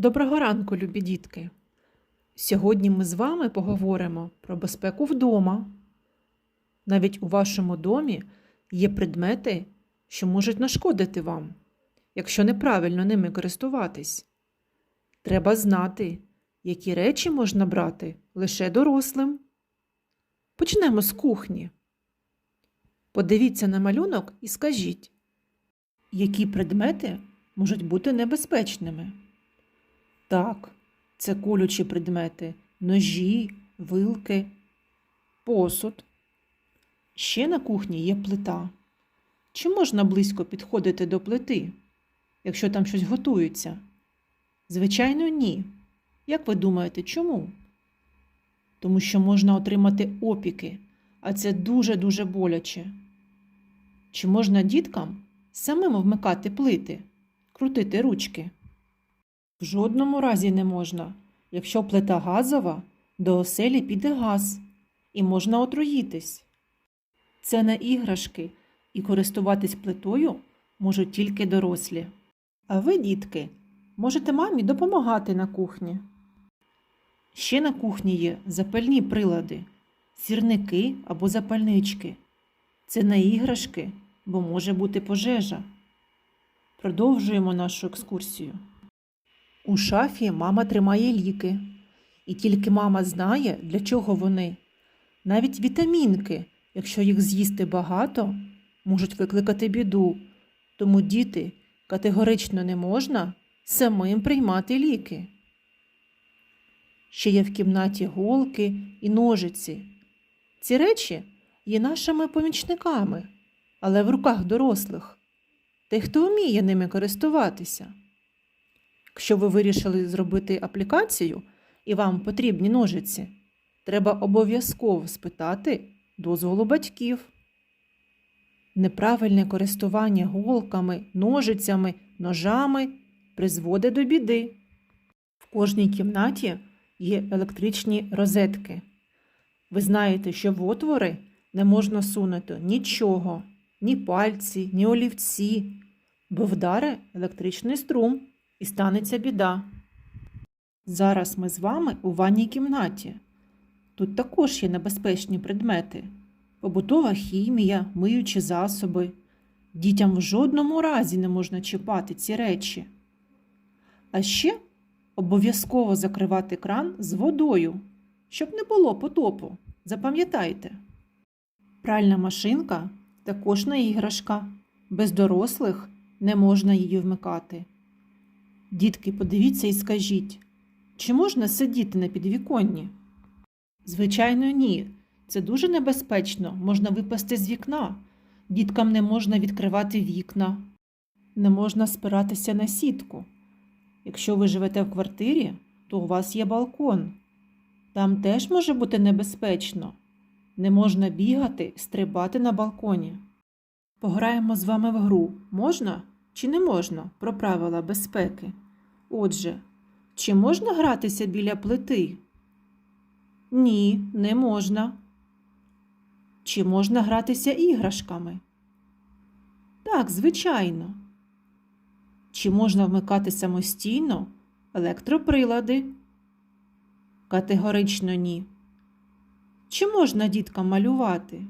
Доброго ранку, любі дітки! Сьогодні ми з вами поговоримо про безпеку вдома. Навіть у вашому домі є предмети, що можуть нашкодити вам, якщо неправильно ними користуватись. Треба знати, які речі можна брати лише дорослим. Почнемо з кухні. Подивіться на малюнок і скажіть, які предмети можуть бути небезпечними. Так, це колючі предмети, ножі, вилки, посуд. Ще на кухні є плита. Чи можна близько підходити до плити, якщо там щось готується? Звичайно, ні. Як ви думаєте, чому? Тому що можна отримати опіки, а це дуже-дуже боляче. Чи можна діткам самим вмикати плити, крутити ручки? В жодному разі не можна. Якщо плита газова, до оселі піде газ і можна отруїтись. Це не іграшки, і користуватись плитою можуть тільки дорослі. А ви, дітки, можете мамі допомагати на кухні. Ще на кухні є запальні прилади, сірники або запальнички. Це не іграшки, бо може бути пожежа. Продовжуємо нашу екскурсію. У шафі мама тримає ліки, і тільки мама знає, для чого вони. Навіть вітамінки, якщо їх з'їсти багато, можуть викликати біду. Тому діти категорично не можна самим приймати ліки. Ще є в кімнаті голки і ножиці. Ці речі є нашими помічниками, але в руках дорослих, тих, хто вміє ними користуватися. Якщо ви вирішили зробити аплікацію і вам потрібні ножиці, треба обов'язково спитати дозволу батьків. Неправильне користування голками, ножицями, ножами призводить до біди. В кожній кімнаті є електричні розетки. Ви знаєте, що в отвори не можна сунути нічого, ні пальці, ні олівці, бо вдаре електричний струм і станеться біда. Зараз ми з вами у ванній кімнаті. Тут також є небезпечні предмети: побутова хімія, миючі засоби. Дітям в жодному разі не можна чіпати ці речі. А ще обов'язково закривати кран з водою, щоб не було потопу. Запам'ятайте. Пральна машинка також не іграшка. Без дорослих не можна її вмикати. Дітки, подивіться і скажіть, чи можна сидіти на підвіконні? Звичайно, ні. Це дуже небезпечно, можна випасти з вікна. Діткам не можна відкривати вікна, не можна спиратися на сітку. Якщо ви живете в квартирі, то у вас є балкон. Там теж може бути небезпечно. Не можна бігати, стрибати на балконі. Пограємо з вами в гру. Можна чи не можна про правила безпеки? Отже, чи можна гратися біля плити? Ні, не можна. Чи можна гратися іграшками? Так, звичайно. Чи можна вмикати самостійно електроприлади? Категорично ні. Чи можна діткам малювати?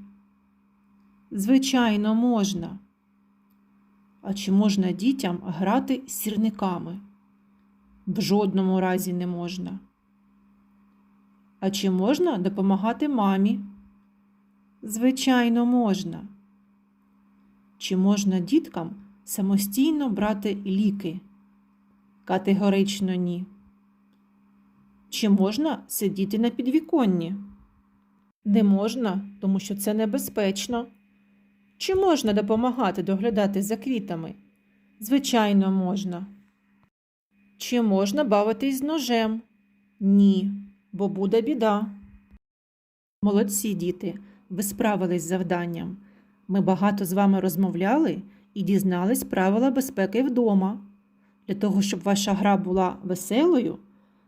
Звичайно, можна. А чи можна дітям грати сірниками? В жодному разі не можна. А чи можна допомагати мамі? Звичайно, можна. Чи можна діткам самостійно брати ліки? Категорично ні. Чи можна сидіти на підвіконні? Не можна, тому що це небезпечно. Чи можна допомагати доглядати за квітами? Звичайно, можна. Чи можна бавитись з ножем? Ні, бо буде біда. Молодці діти, ви справились з завданням. Ми багато з вами розмовляли і дізнались правила безпеки вдома. Для того, щоб ваша гра була веселою,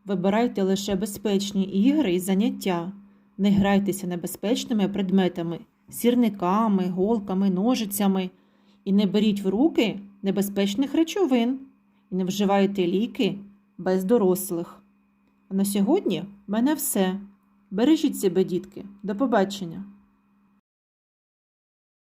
вибирайте лише безпечні ігри і заняття. Не грайтеся небезпечними предметами, сірниками, голками, ножицями і не беріть в руки небезпечних речовин і не вживайте ліки без дорослих. А на сьогодні в мене все. Бережіть себе, дітки. До побачення!